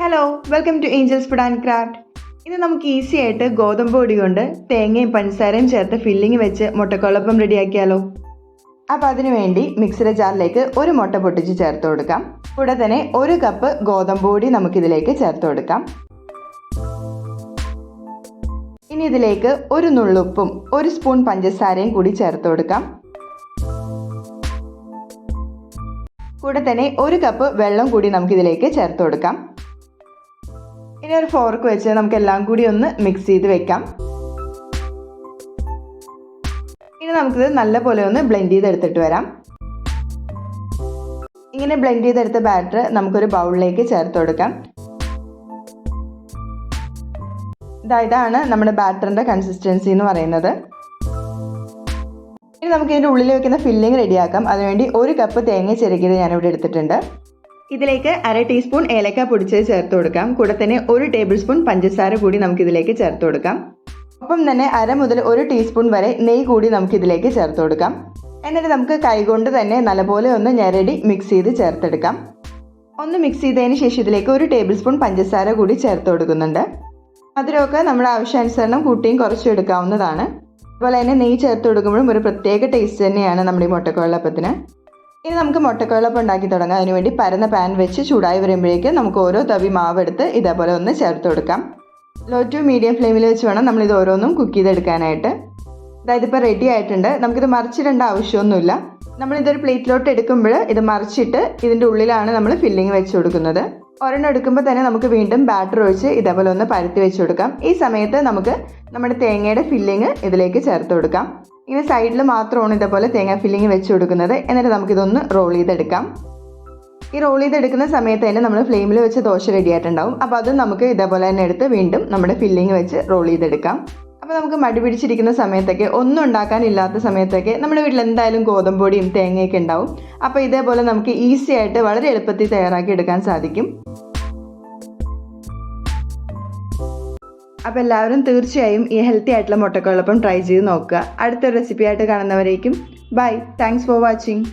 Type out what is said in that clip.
Hello welcome to angels food and craft ഇന്ന് നമുക്ക് easy ആയിട്ട് ഗോതമ്പ് പൊടി കൊണ്ട് തേങ്ങയും പഞ്ചസാരയും ചേർത്ത് ഫില്ലിംഗ് വെച്ച് മുട്ടക്കുളപ്പം റെഡിയാക്കിയാലോ അപ്പോൾ അതിനു വേണ്ടി മിക്സിയുടെ ജാറിലേക്ക് ഒരു മുട്ട പൊട്ടിച്ച് ചേർത്ത് കൊടുക്കാം. കൂടെ തന്നെ ഒരു കപ്പ് ഗോതമ്പ് പൊടി നമുക്കിതിലേക്ക് ചേർത്ത് കൊടുക്കാം. ഇനി ഇതിലേക്ക് ഒരു നുള്ളുപ്പും ഒരു സ്പൂൺ പഞ്ചസാരയും കൂടി ചേർത്ത് കൊടുക്കാം. കൂടെ തന്നെ ഒരു കപ്പ് വെള്ളം കൂടി നമുക്കിതിലേക്ക് ചേർത്ത് കൊടുക്കാം. ഇനി ഒരു ഫോർക്ക് വെച്ച് നമുക്ക് എല്ലാം കൂടി ഒന്ന് മിക്സ് ചെയ്ത് വെക്കാം. ഇനി നമുക്കിത് നല്ലപോലെ ഒന്ന് ബ്ലെൻഡ് ചെയ്തെടുത്തിട്ട് വരാം. ഇങ്ങനെ ബ്ലെൻഡ് ചെയ്തെടുത്ത ബാറ്റർ നമുക്കൊരു ബൗളിലേക്ക് ചേർത്ത് കൊടുക്കാം. ഇതാ ഇതാണ് നമ്മുടെ ബാറ്ററിന്റെ കൺസിസ്റ്റൻസി എന്ന് പറയുന്നത്. ഇനി നമുക്ക് ഇതിന്റെ ഉള്ളിൽ വെക്കുന്ന ഫില്ലിംഗ് റെഡിയാക്കാം അതിനുവേണ്ടി ഒരു കപ്പ് തേങ്ങ ചിരകിയത് ഞാനിവിടെ എടുത്തിട്ടുണ്ട്. ഇതിലേക്ക് അര ടീസ്പൂൺ ഏലക്ക പൊടിച്ചത് ചേർത്ത് കൊടുക്കാം. കൂടെ തന്നെ ഒരു ടേബിൾ സ്പൂൺ പഞ്ചസാര കൂടി നമുക്ക് ഇതിലേക്ക് ചേർത്ത് കൊടുക്കാം. ഒപ്പം തന്നെ അര മുതൽ ഒരു ടീസ്പൂൺ വരെ നെയ്യ് കൂടി നമുക്ക് ഇതിലേക്ക് ചേർത്ത് കൊടുക്കാം. എന്നിട്ട് നമുക്ക് കൈകൊണ്ട് തന്നെ നല്ലപോലെ ഒന്ന് ഞെരടി മിക്സ് ചെയ്ത് ചേർത്തെടുക്കാം. ഒന്ന് മിക്സ് ചെയ്തതിന് ശേഷം ഇതിലേക്ക് ഒരു ടേബിൾ സ്പൂൺ പഞ്ചസാര കൂടി ചേർത്ത് കൊടുക്കുന്നുണ്ട്. മധുരമൊക്കെ നമ്മുടെ ആവശ്യാനുസരണം കൂട്ടിയും കുറച്ചും എടുക്കാവുന്നതാണ്. അതുപോലെ തന്നെ നെയ്യ് ചേർത്ത് കൊടുക്കുമ്പോഴും ഒരു പ്രത്യേക ടേസ്റ്റ് തന്നെയാണ് നമ്മുടെ ഈ മുട്ടക്കുഴലപ്പത്തിന്. ഇനി നമുക്ക് മുട്ടക്കുഴലപ്പം ഉണ്ടാക്കി തുടങ്ങാം. അതിനുവേണ്ടി പരന്ന പാൻ വെച്ച് ചൂടായി വരുമ്പോഴേക്ക് നമുക്ക് ഓരോ തവി മാവെടുത്ത് ഇതേപോലെ ഒന്ന് ചേർത്ത് കൊടുക്കാം. ലോ ടു മീഡിയം ഫ്ലെയിമിൽ വെച്ച് വേണം നമ്മൾ ഇത് ഓരോന്നും കുക്ക് ചെയ്തെടുക്കാനായിട്ട്. അതായത് ഇപ്പോൾ റെഡി ആയിട്ടുണ്ട്. നമുക്കിത് മറിച്ചിടേണ്ട ആവശ്യമൊന്നുമില്ല. നമ്മളിതൊരു പ്ലേറ്റിലോട്ട് എടുക്കുമ്പോൾ ഇത് മറിച്ചിട്ട് ഇതിന്റെ ഉള്ളിലാണ് നമ്മൾ ഫില്ലിങ് വെച്ച് കൊടുക്കുന്നത്. ഒരെണ്ണം എടുക്കുമ്പോൾ തന്നെ നമുക്ക് വീണ്ടും ബാറ്റർ ഒഴിച്ച് ഇതേപോലെ ഒന്ന് പരത്തി വെച്ച് കൊടുക്കാം. ഈ സമയത്ത് നമുക്ക് നമ്മുടെ തേങ്ങയുടെ ഫില്ലിങ് ഇതിലേക്ക് ചേർത്ത് കൊടുക്കാം. ഇങ്ങനെ സൈഡിൽ മാത്രമാണ് ഇതേപോലെ തേങ്ങ ഫില്ലിങ് വെച്ച് കൊടുക്കുന്നത്. എന്നിട്ട് നമുക്കിതൊന്ന് റോൾ ചെയ്തെടുക്കാം. ഈ റോൾ ചെയ്തെടുക്കുന്ന സമയത്ത് തന്നെ നമ്മൾ ഫ്ലെയിമിൽ വെച്ച് ദോശ റെഡി ആയിട്ടുണ്ടാവും. അപ്പോൾ അത് നമുക്ക് ഇതേപോലെ തന്നെ എടുത്ത് വീണ്ടും നമ്മുടെ ഫില്ലിങ് വെച്ച് റോൾ ചെയ്തെടുക്കാം. അപ്പോൾ നമുക്ക് മടി പിടിച്ചിരിക്കുന്ന സമയത്തൊക്കെ ഒന്നും ഉണ്ടാക്കാനില്ലാത്ത സമയത്തൊക്കെ നമ്മുടെ വീട്ടിൽ എന്തായാലും ഗോതമ്പൊടിയും തേങ്ങയൊക്കെ ഉണ്ടാവും. അപ്പോൾ ഇതേപോലെ നമുക്ക് ഈസി ആയിട്ട് വളരെ എളുപ്പത്തിൽ തയ്യാറാക്കി എടുക്കാൻ സാധിക്കും. അപ്പോൾ എല്ലാവരും തീർച്ചയായും ഈ ഹെൽത്തി ആയിട്ടുള്ള മുട്ടക്കുഴപ്പം ട്രൈ ചെയ്ത് നോക്കുക. അടുത്ത റെസിപ്പി ആയിട്ട് കാണുന്നവരേക്കും. Bye thanks for watching